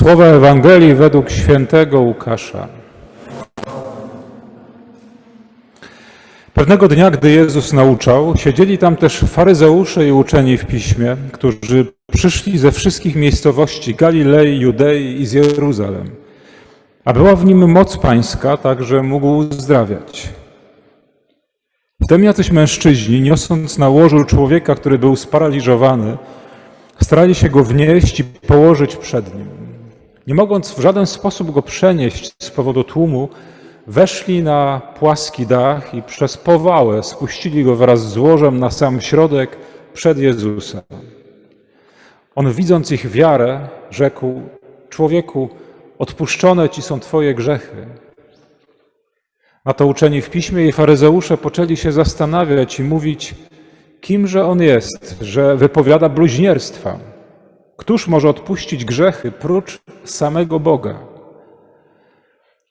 Słowa Ewangelii według świętego Łukasza. Pewnego dnia, gdy Jezus nauczał, siedzieli tam też faryzeusze i uczeni w piśmie, którzy przyszli ze wszystkich miejscowości Galilei, Judei i z Jeruzalem. A była w nim moc pańska, tak że mógł uzdrawiać. Wtem jacyś mężczyźni, niosąc na łożu człowieka, który był sparaliżowany, starali się go wnieść i położyć przed nim. Nie mogąc w żaden sposób go przenieść z powodu tłumu, weszli na płaski dach i przez powałę spuścili go wraz z łożem na sam środek przed Jezusa. On, widząc ich wiarę, rzekł: Człowieku, odpuszczone ci są Twoje grzechy. Na to uczeni w piśmie i faryzeusze poczęli się zastanawiać i mówić, kimże on jest, że wypowiada bluźnierstwa. Któż może odpuścić grzechy prócz samego Boga?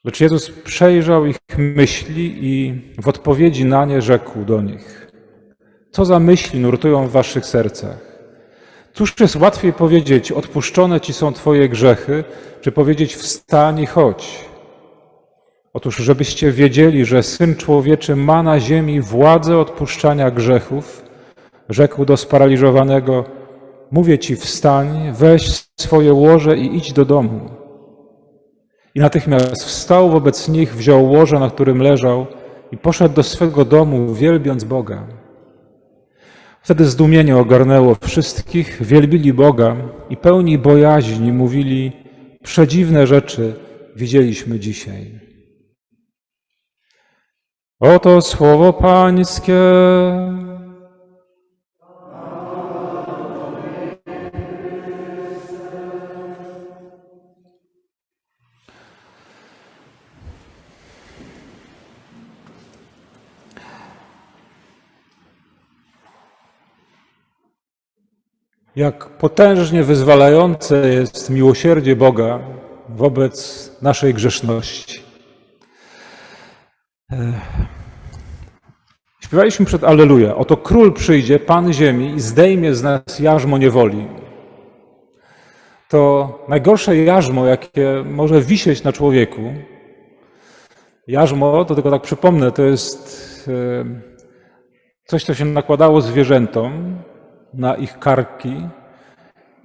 Lecz Jezus przejrzał ich myśli i w odpowiedzi na nie rzekł do nich: Co za myśli nurtują w waszych sercach? Cóż jest łatwiej powiedzieć: Odpuszczone ci są Twoje grzechy, czy powiedzieć: Wstań i chodź? Otóż, żebyście wiedzieli, że Syn Człowieczy ma na ziemi władzę odpuszczania grzechów, rzekł do sparaliżowanego: Mówię ci, wstań, weź swoje łoże i idź do domu. I natychmiast wstał wobec nich, wziął łoże, na którym leżał, i poszedł do swego domu, wielbiąc Boga. Wtedy zdumienie ogarnęło wszystkich, wielbili Boga i pełni bojaźni mówili: Przedziwne rzeczy widzieliśmy dzisiaj. Oto słowo Pańskie. Jak potężnie wyzwalające jest miłosierdzie Boga wobec naszej grzeszności. Śpiewaliśmy przed Alleluja. Oto król przyjdzie, Pan ziemi i zdejmie z nas jarzmo niewoli. To najgorsze jarzmo, jakie może wisieć na człowieku. Jarzmo, to tylko tak przypomnę, to jest e, coś, co się nakładało zwierzętom na ich karki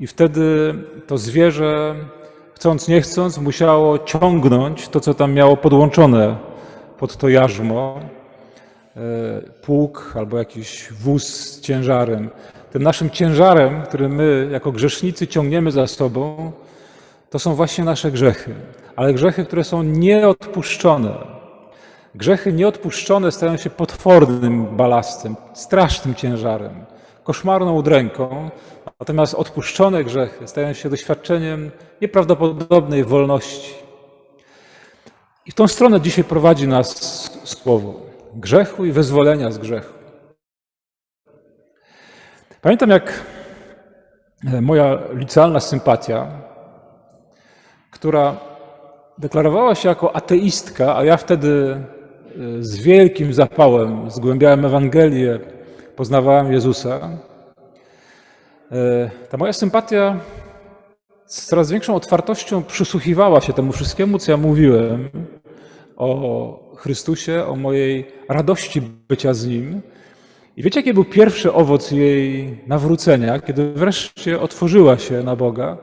i wtedy to zwierzę, chcąc nie chcąc, musiało ciągnąć to, co tam miało podłączone pod to jarzmo, e, pług albo jakiś wóz z ciężarem. Tym naszym ciężarem, który my jako grzesznicy ciągniemy za sobą, to są właśnie nasze grzechy, ale grzechy, które są nieodpuszczone. Grzechy nieodpuszczone stają się potwornym balastem, strasznym ciężarem, koszmarną udręką, natomiast odpuszczone grzechy stają się doświadczeniem nieprawdopodobnej wolności. I w tą stronę dzisiaj prowadzi nas słowo grzechu i wyzwolenia z grzechu. Pamiętam, jak moja licealna sympatia, która deklarowała się jako ateistka, a ja wtedy z wielkim zapałem zgłębiałem Ewangelię, poznawałem Jezusa. Ta moja sympatia z coraz większą otwartością przysłuchiwała się temu wszystkiemu, co ja mówiłem o Chrystusie, o mojej radości bycia z Nim. I wiecie, jaki był pierwszy owoc jej nawrócenia, kiedy wreszcie otworzyła się na Boga?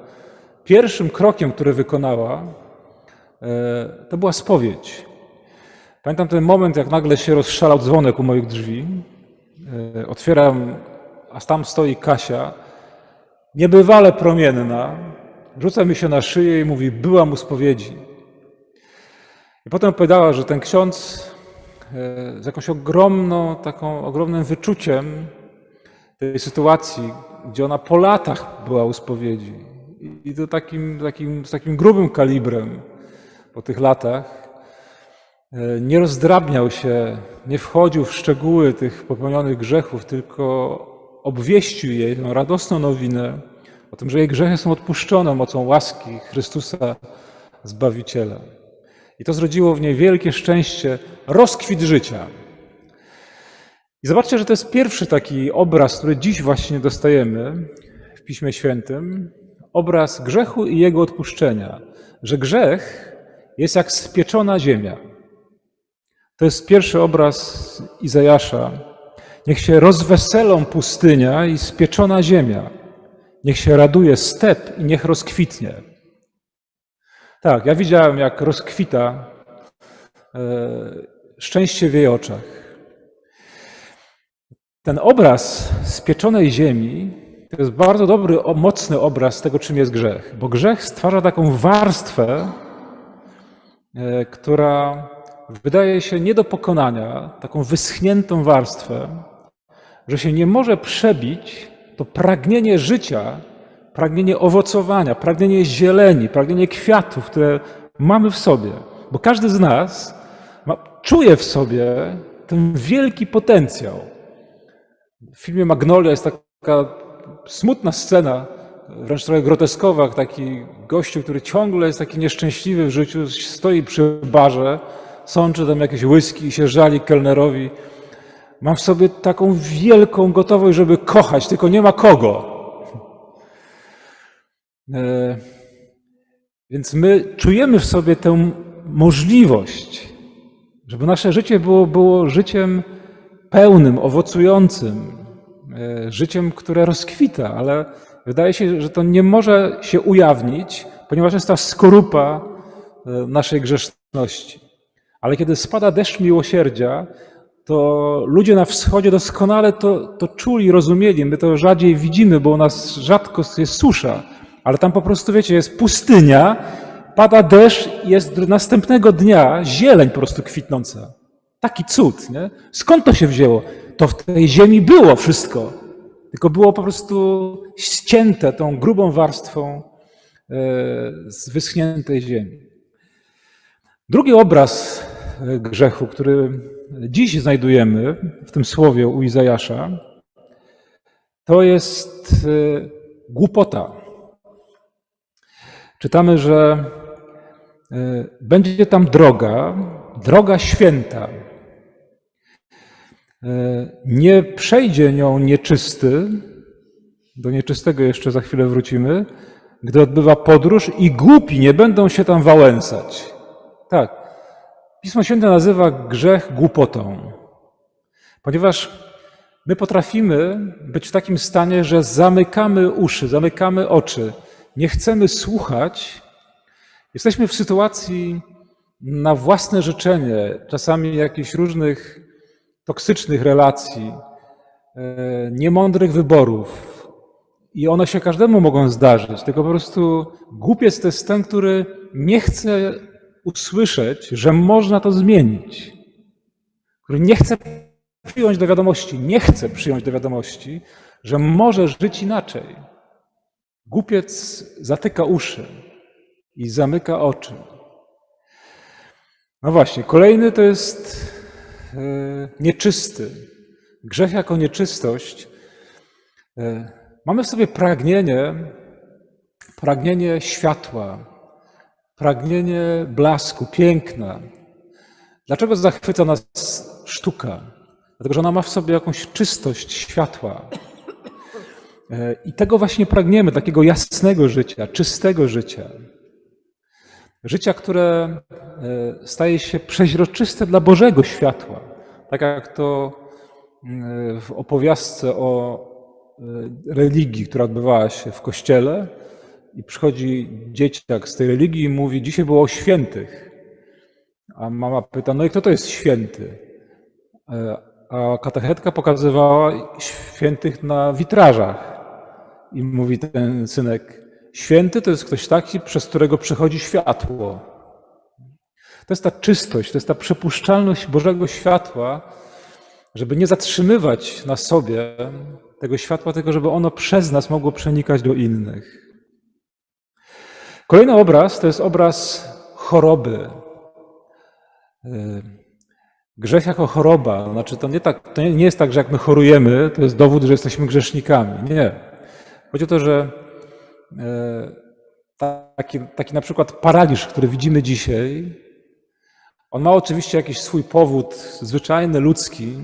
Pierwszym krokiem, który wykonała, to była spowiedź. Pamiętam ten moment, jak nagle się rozszalał dzwonek u moich drzwi. Otwieram, a tam stoi Kasia, niebywale promienna, rzuca mi się na szyję i mówi: Byłam u spowiedzi. I potem opowiadała, że ten ksiądz z jakąś ogromną, taką ogromnym wyczuciem tej sytuacji, gdzie ona po latach była u spowiedzi. I to takim, takim, z takim grubym kalibrem po tych latach, nie rozdrabniał się, nie wchodził w szczegóły tych popełnionych grzechów, tylko obwieścił jej tą radosną nowinę o tym, że jej grzechy są odpuszczone mocą łaski Chrystusa Zbawiciela. I to zrodziło w niej wielkie szczęście, rozkwit życia. I zobaczcie, że to jest pierwszy taki obraz, który dziś właśnie dostajemy w Piśmie Świętym obraz grzechu i jego odpuszczenia, że grzech jest jak spieczona ziemia. To jest pierwszy obraz Izajasza. Niech się rozweselą pustynia i spieczona ziemia. Niech się raduje step i niech rozkwitnie. Tak, ja widziałem, jak rozkwita e, szczęście w jej oczach. Ten obraz spieczonej ziemi to jest bardzo dobry, mocny obraz tego, czym jest grzech, bo grzech stwarza taką warstwę, e, która wydaje się nie do pokonania, taką wyschniętą warstwę, że się nie może przebić to pragnienie życia, pragnienie owocowania, pragnienie zieleni, pragnienie kwiatów, które mamy w sobie. Bo każdy z nas ma, czuje w sobie ten wielki potencjał. W filmie Magnolia jest taka smutna scena, wręcz trochę groteskowa, taki gościu, który ciągle jest taki nieszczęśliwy w życiu, stoi przy barze, sączy tam jakieś whisky i się żali kelnerowi. Mam w sobie taką wielką gotowość, żeby kochać, tylko nie ma kogo. E, więc my czujemy w sobie tę możliwość, żeby nasze życie było, było życiem pełnym, owocującym, e, życiem, które rozkwita, ale wydaje się, że to nie może się ujawnić, ponieważ jest ta skorupa e, naszej grzeszności. Ale kiedy spada deszcz miłosierdzia, to ludzie na wschodzie doskonale to, to czuli, rozumieli. My to rzadziej widzimy, bo u nas rzadko jest susza, ale tam po prostu, wiecie, jest pustynia, pada deszcz i jest następnego dnia zieleń po prostu kwitnąca. Taki cud, nie? Skąd to się wzięło? To w tej ziemi było wszystko, tylko było po prostu ścięte tą grubą warstwą e, z wyschniętej ziemi. Drugi obraz grzechu, który dziś znajdujemy w tym słowie u Izajasza, to jest e, głupota. Czytamy, że będzie tam droga, droga święta, E, nie przejdzie nią nieczysty, do nieczystego jeszcze za chwilę wrócimy, gdy odbywa podróż i głupi nie będą się tam wałęsać. Tak. Pismo Święte nazywa grzech głupotą, ponieważ my potrafimy być w takim stanie, że zamykamy uszy, zamykamy oczy, nie chcemy słuchać. Jesteśmy w sytuacji na własne życzenie, czasami jakichś różnych toksycznych relacji, e, niemądrych wyborów. I one się każdemu mogą zdarzyć, tylko po prostu głupiec to jest ten, który nie chce usłyszeć, że można to zmienić, który nie chce przyjąć do wiadomości, nie chce przyjąć do wiadomości, że może żyć inaczej. Głupiec zatyka uszy i zamyka oczy. No właśnie, kolejny to jest E, nieczysty. Grzech jako nieczystość. E, mamy w sobie pragnienie, pragnienie światła, pragnienie blasku, piękna. Dlaczego zachwyca nas sztuka? Dlatego, że ona ma w sobie jakąś czystość światła. E, I tego właśnie pragniemy, takiego jasnego życia, czystego życia. Życia, które e, staje się przeźroczyste dla Bożego światła. Tak jak to mm, w opowiastce o e, religii, która odbywała się w kościele, i przychodzi dzieciak z tej religii i mówi: Dzisiaj było o świętych. A mama pyta: No i kto to jest święty? E, a katechetka pokazywała świętych na witrażach. I mówi ten synek: Święty to jest ktoś taki, przez którego przechodzi światło. To jest ta czystość, to jest ta przepuszczalność Bożego światła, żeby nie zatrzymywać na sobie tego światła, tylko żeby ono przez nas mogło przenikać do innych. Kolejny obraz to jest obraz choroby. Grzech jako choroba. Znaczy, to nie, tak, to nie jest tak, że jak my chorujemy, to jest dowód, że jesteśmy grzesznikami. Nie. Chodzi o to, że E, taki, taki na przykład paraliż, który widzimy dzisiaj, on ma oczywiście jakiś swój powód zwyczajny, ludzki,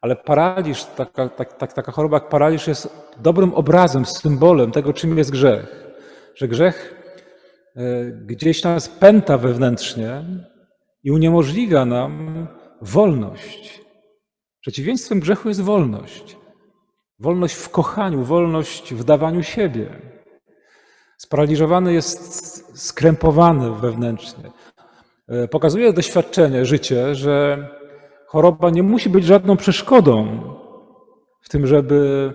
Ale paraliż, taka, tak, tak, taka choroba jak paraliż jest dobrym obrazem, symbolem tego, czym jest grzech. Że grzech gdzieś nas pęta wewnętrznie i uniemożliwia nam wolność. Przeciwieństwem grzechu jest wolność. Wolność w kochaniu, wolność w dawaniu siebie. Sparaliżowany jest skrępowany wewnętrznie. E, pokazuje doświadczenie, życie, że choroba nie musi być żadną przeszkodą w tym, żeby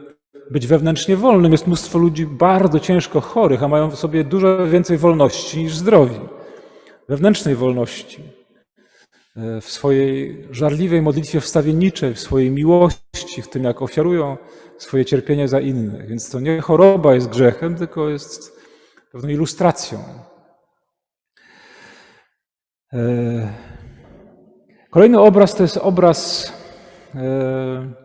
być wewnętrznie wolnym. Jest mnóstwo ludzi bardzo ciężko chorych, a mają w sobie dużo więcej wolności niż zdrowi. Wewnętrznej wolności. E, w swojej żarliwej modlitwie wstawienniczej, w swojej miłości, w tym, jak ofiarują swoje cierpienie za innych. Więc to nie choroba jest grzechem, tylko jest pewną ilustracją. E, kolejny obraz to jest obraz e,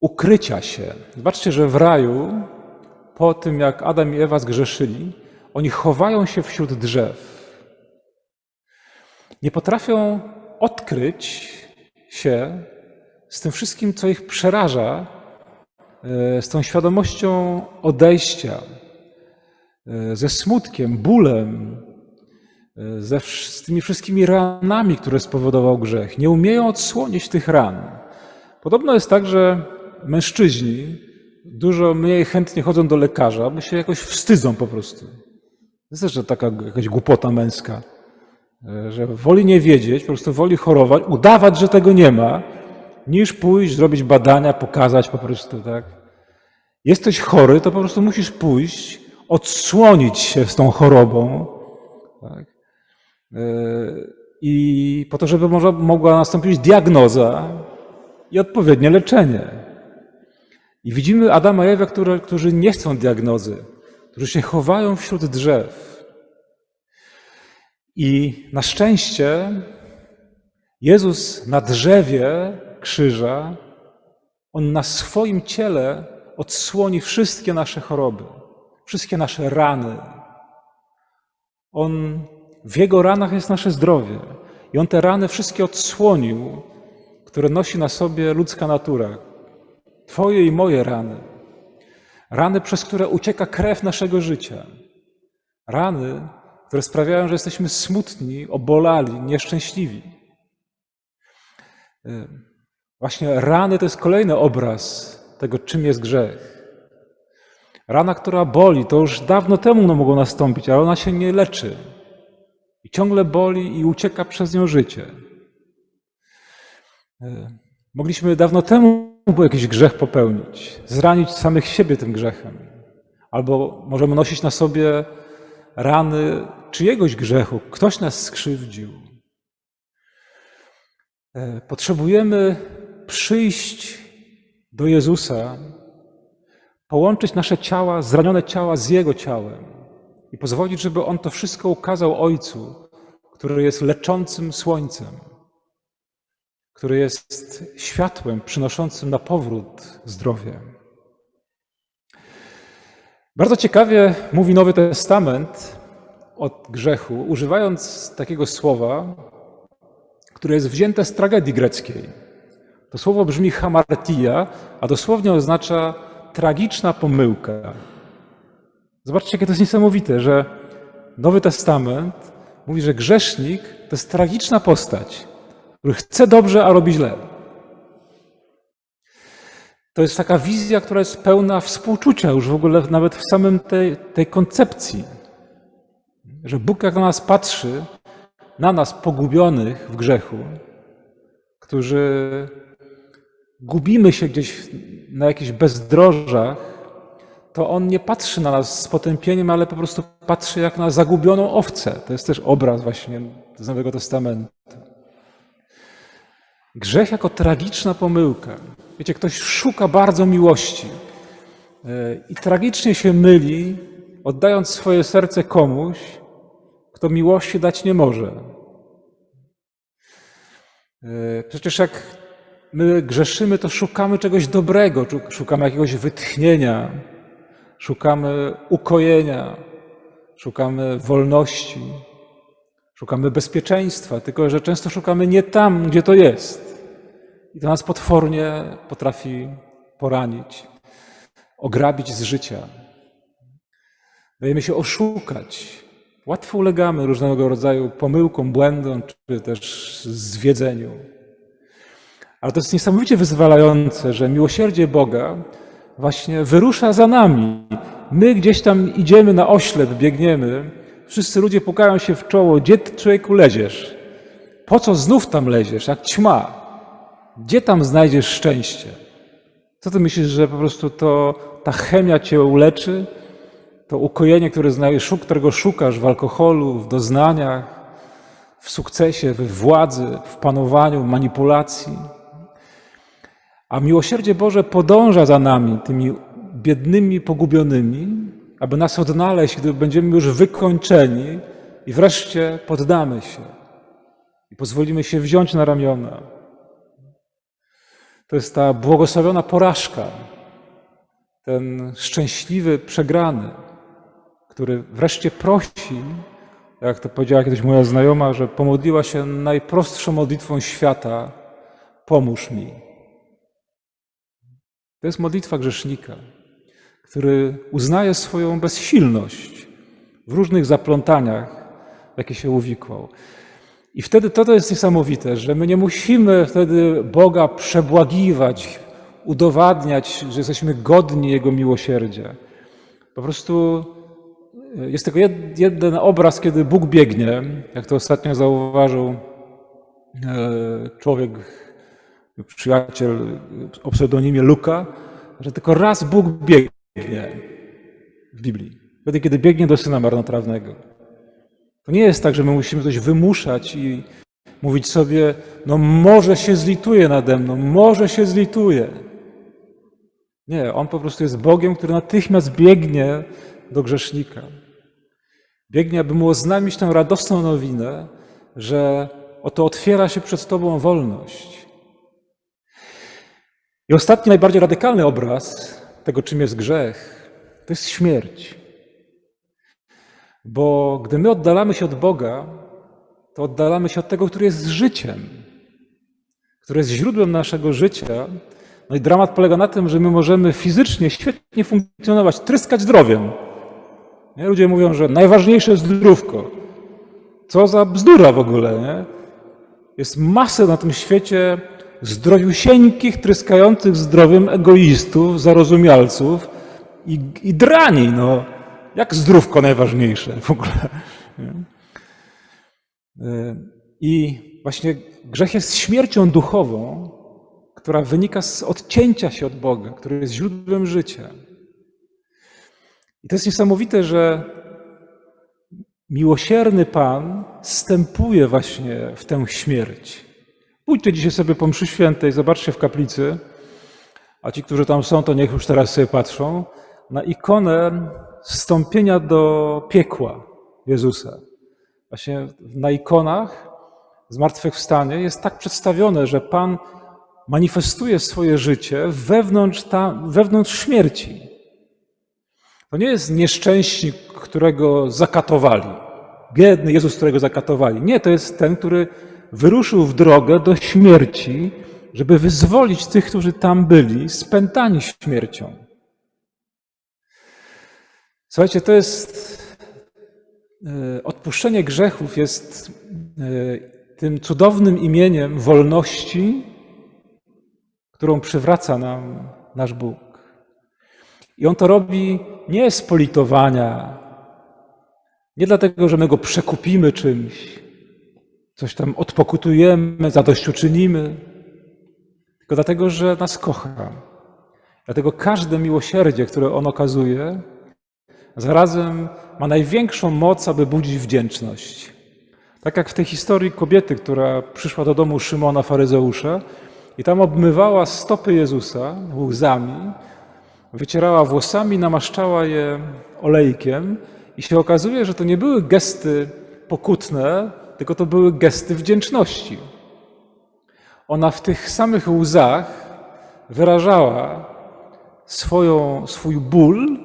ukrycia się. Zobaczcie, że w raju, po tym jak Adam i Ewa zgrzeszyli, oni chowają się wśród drzew. Nie potrafią odkryć się z tym wszystkim, co ich przeraża, e, z tą świadomością odejścia, e, ze smutkiem, bólem, e, ze, z tymi wszystkimi ranami, które spowodował grzech. Nie umieją odsłonić tych ran. Podobno jest tak, że mężczyźni dużo mniej chętnie chodzą do lekarza, bo się jakoś wstydzą po prostu. To jest też taka jakaś głupota męska, że woli nie wiedzieć, po prostu woli chorować, udawać, że tego nie ma, niż pójść, zrobić badania, pokazać po prostu, tak? Jesteś chory, to po prostu musisz pójść, odsłonić się z tą chorobą, tak? E, I po to, żeby może, mogła nastąpić diagnoza i odpowiednie leczenie. I widzimy Adama i Ewę, które, którzy nie chcą diagnozy, którzy się chowają wśród drzew. I na szczęście Jezus na drzewie krzyża, On na swoim ciele odsłoni wszystkie nasze choroby, wszystkie nasze rany. On w Jego ranach jest nasze zdrowie. I On te rany wszystkie odsłonił, które nosi na sobie ludzka natura. Twoje i moje rany. Rany, przez które ucieka krew naszego życia. Rany, które sprawiają, że jesteśmy smutni, obolali, nieszczęśliwi. Właśnie rany to jest kolejny obraz tego, czym jest grzech. Rana, która boli, to już dawno temu no mogło nastąpić, ale ona się nie leczy. I ciągle boli i ucieka przez nią życie. E, mogliśmy dawno temu jakiś grzech popełnić, zranić samych siebie tym grzechem. Albo możemy nosić na sobie rany czyjegoś grzechu. Ktoś nas skrzywdził. E, potrzebujemy przyjść do Jezusa, połączyć nasze ciała, zranione ciała z Jego ciałem i pozwolić, żeby On to wszystko ukazał Ojcu, który jest leczącym słońcem, który jest światłem przynoszącym na powrót zdrowie. Bardzo ciekawie mówi Nowy Testament o grzechu, używając takiego słowa, które jest wzięte z tragedii greckiej. To słowo brzmi hamartia, a dosłownie oznacza tragiczna pomyłka. Zobaczcie, jakie to jest niesamowite, że Nowy Testament mówi, że grzesznik to jest tragiczna postać, który chce dobrze, a robi źle. To jest taka wizja, która jest pełna współczucia już w ogóle nawet w samym tej, tej koncepcji. Że Bóg jak na nas patrzy, na nas pogubionych w grzechu, którzy gubimy się gdzieś na jakichś bezdrożach, to On nie patrzy na nas z potępieniem, ale po prostu patrzy jak na zagubioną owcę. To jest też obraz właśnie z Nowego Testamentu. Grzech jako tragiczna pomyłka. Wiecie, ktoś szuka bardzo miłości e, i tragicznie się myli, oddając swoje serce komuś, kto miłości dać nie może. E, przecież jak my grzeszymy, to szukamy czegoś dobrego, szukamy jakiegoś wytchnienia, szukamy ukojenia, szukamy wolności, szukamy bezpieczeństwa, tylko że często szukamy nie tam, gdzie to jest. I to nas potwornie potrafi poranić, ograbić z życia. Dajemy się oszukać. Łatwo ulegamy różnego rodzaju pomyłkom, błędom, czy też zwiedzeniu. Ale to jest niesamowicie wyzwalające, że miłosierdzie Boga właśnie wyrusza za nami. My gdzieś tam idziemy na oślep, biegniemy. Wszyscy ludzie pukają się w czoło. Gdzie ty, człowieku leziesz? Po co znów tam leziesz, jak ćma? Gdzie tam znajdziesz szczęście? Co ty myślisz, że po prostu to ta chemia cię uleczy? To ukojenie, które znajdziesz, którego szukasz w alkoholu, w doznaniach, w sukcesie, w władzy, w panowaniu, manipulacji. A miłosierdzie Boże podąża za nami, tymi biednymi, pogubionymi, aby nas odnaleźć, gdy będziemy już wykończeni i wreszcie poddamy się i pozwolimy się wziąć na ramiona. To jest ta błogosławiona porażka, ten szczęśliwy przegrany, który wreszcie prosi, jak to powiedziała kiedyś moja znajoma, że pomodliła się najprostszą modlitwą świata: pomóż mi. To jest modlitwa grzesznika, który uznaje swoją bezsilność w różnych zaplątaniach, w jakie się uwikłał. I wtedy to, to jest niesamowite, że my nie musimy wtedy Boga przebłagiwać, udowadniać, że jesteśmy godni Jego miłosierdzia. Po prostu e, jest tylko jeden obraz, kiedy Bóg biegnie, jak to ostatnio zauważył e, człowiek, przyjaciel o pseudonimie Luka, że tylko raz Bóg biegnie w Biblii. Wtedy, kiedy biegnie do syna marnotrawnego. To nie jest tak, że my musimy coś wymuszać i mówić sobie, no może się zlituje nade mną, może się zlituje. Nie, on po prostu jest Bogiem, który natychmiast biegnie do grzesznika. Biegnie, aby mu oznamić tę radosną nowinę, że oto otwiera się przed Tobą wolność. I ostatni, najbardziej radykalny obraz tego, czym jest grzech, to jest śmierć. Bo gdy my oddalamy się od Boga, to oddalamy się od tego, który jest życiem, który jest źródłem naszego życia. No i dramat polega na tym, że my możemy fizycznie świetnie funkcjonować, tryskać zdrowiem. Nie? Ludzie mówią, że najważniejsze jest zdrówko. Co za bzdura w ogóle, nie? Jest masę na tym świecie zdrowiusieńkich, tryskających zdrowiem egoistów, zarozumialców i, i drani, no. Jak zdrówko najważniejsze w ogóle. E, I właśnie grzech jest śmiercią duchową, która wynika z odcięcia się od Boga, który jest źródłem życia. I to jest niesamowite, że miłosierny Pan stępuje właśnie w tę śmierć. Pójdźcie dzisiaj sobie po mszy świętej, zobaczcie w kaplicy, a ci, którzy tam są, to niech już teraz sobie patrzą, na ikonę wstąpienia do piekła Jezusa. Właśnie na ikonach zmartwychwstanie jest tak przedstawione, że Pan manifestuje swoje życie wewnątrz, wewnątrz śmierci. To nie jest nieszczęśnik, którego zakatowali. Biedny Jezus, którego zakatowali. Nie, to jest ten, który wyruszył w drogę do śmierci, żeby wyzwolić tych, którzy tam byli, spętani śmiercią. Słuchajcie, to jest e, odpuszczenie grzechów jest e, tym cudownym imieniem wolności, którą przywraca nam nasz Bóg. I On to robi nie z politowania, nie dlatego, że my Go przekupimy czymś, coś tam odpokutujemy, zadośćuczynimy, tylko dlatego, że nas kocha. Dlatego każde miłosierdzie, które On okazuje, zarazem ma największą moc, aby budzić wdzięczność. Tak jak w tej historii kobiety, która przyszła do domu Szymona faryzeusza i tam obmywała stopy Jezusa łzami, wycierała włosami, namaszczała je olejkiem i się okazuje, że to nie były gesty pokutne, tylko to były gesty wdzięczności. Ona w tych samych łzach wyrażała swoją, swój ból,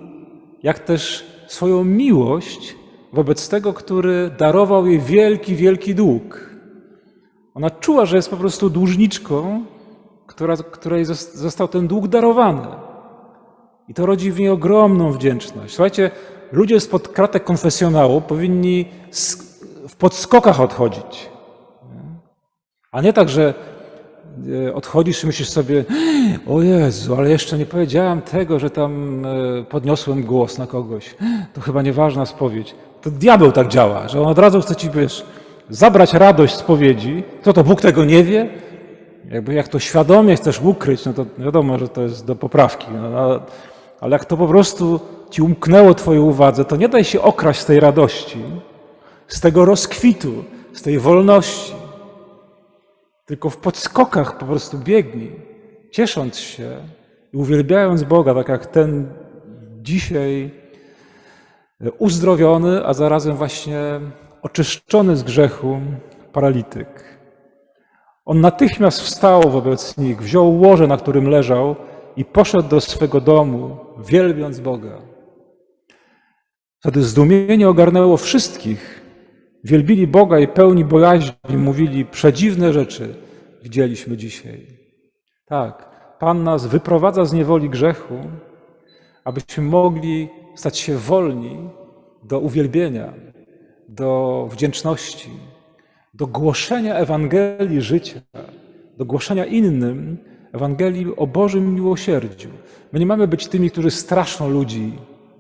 jak też swoją miłość wobec tego, który darował jej wielki, wielki dług. Ona czuła, że jest po prostu dłużniczką która, której zos- został ten dług darowany. I to rodzi w niej ogromną wdzięczność. Słuchajcie, ludzie spod kratek konfesjonału powinni w podskokach odchodzić. A nie tak, że e, odchodzisz i myślisz sobie, o Jezu, ale jeszcze nie powiedziałem tego, że tam e, podniosłem głos na kogoś. To chyba nieważna spowiedź. To diabeł tak działa, że on od razu chce ci, wiesz, zabrać radość spowiedzi. Co to, Bóg tego nie wie? Jakby jak to świadomie chcesz ukryć, no to wiadomo, że to jest do poprawki. No, ale jak to po prostu ci umknęło twojej uwadze, to nie daj się okraść z tej radości, z tego rozkwitu, z tej wolności. Tylko w podskokach po prostu biegnij, ciesząc się i uwielbiając Boga, tak jak ten dzisiaj uzdrowiony, a zarazem właśnie oczyszczony z grzechu paralityk. On natychmiast wstał wobec nich, wziął łoże, na którym leżał i poszedł do swego domu, wielbiąc Boga. Wtedy zdumienie ogarnęło wszystkich. Wielbili Boga i pełni bojaźni mówili, przedziwne rzeczy widzieliśmy dzisiaj. Tak, Pan nas wyprowadza z niewoli grzechu, abyśmy mogli stać się wolni do uwielbienia, do wdzięczności, do głoszenia Ewangelii życia, do głoszenia innym Ewangelii o Bożym miłosierdziu. My nie mamy być tymi, którzy straszą ludzi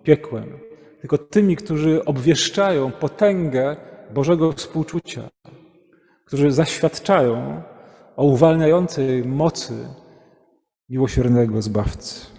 piekłem, tylko tymi, którzy obwieszczają potęgę Bożego współczucia, którzy zaświadczają o uwalniającej mocy miłosiernego Zbawcy.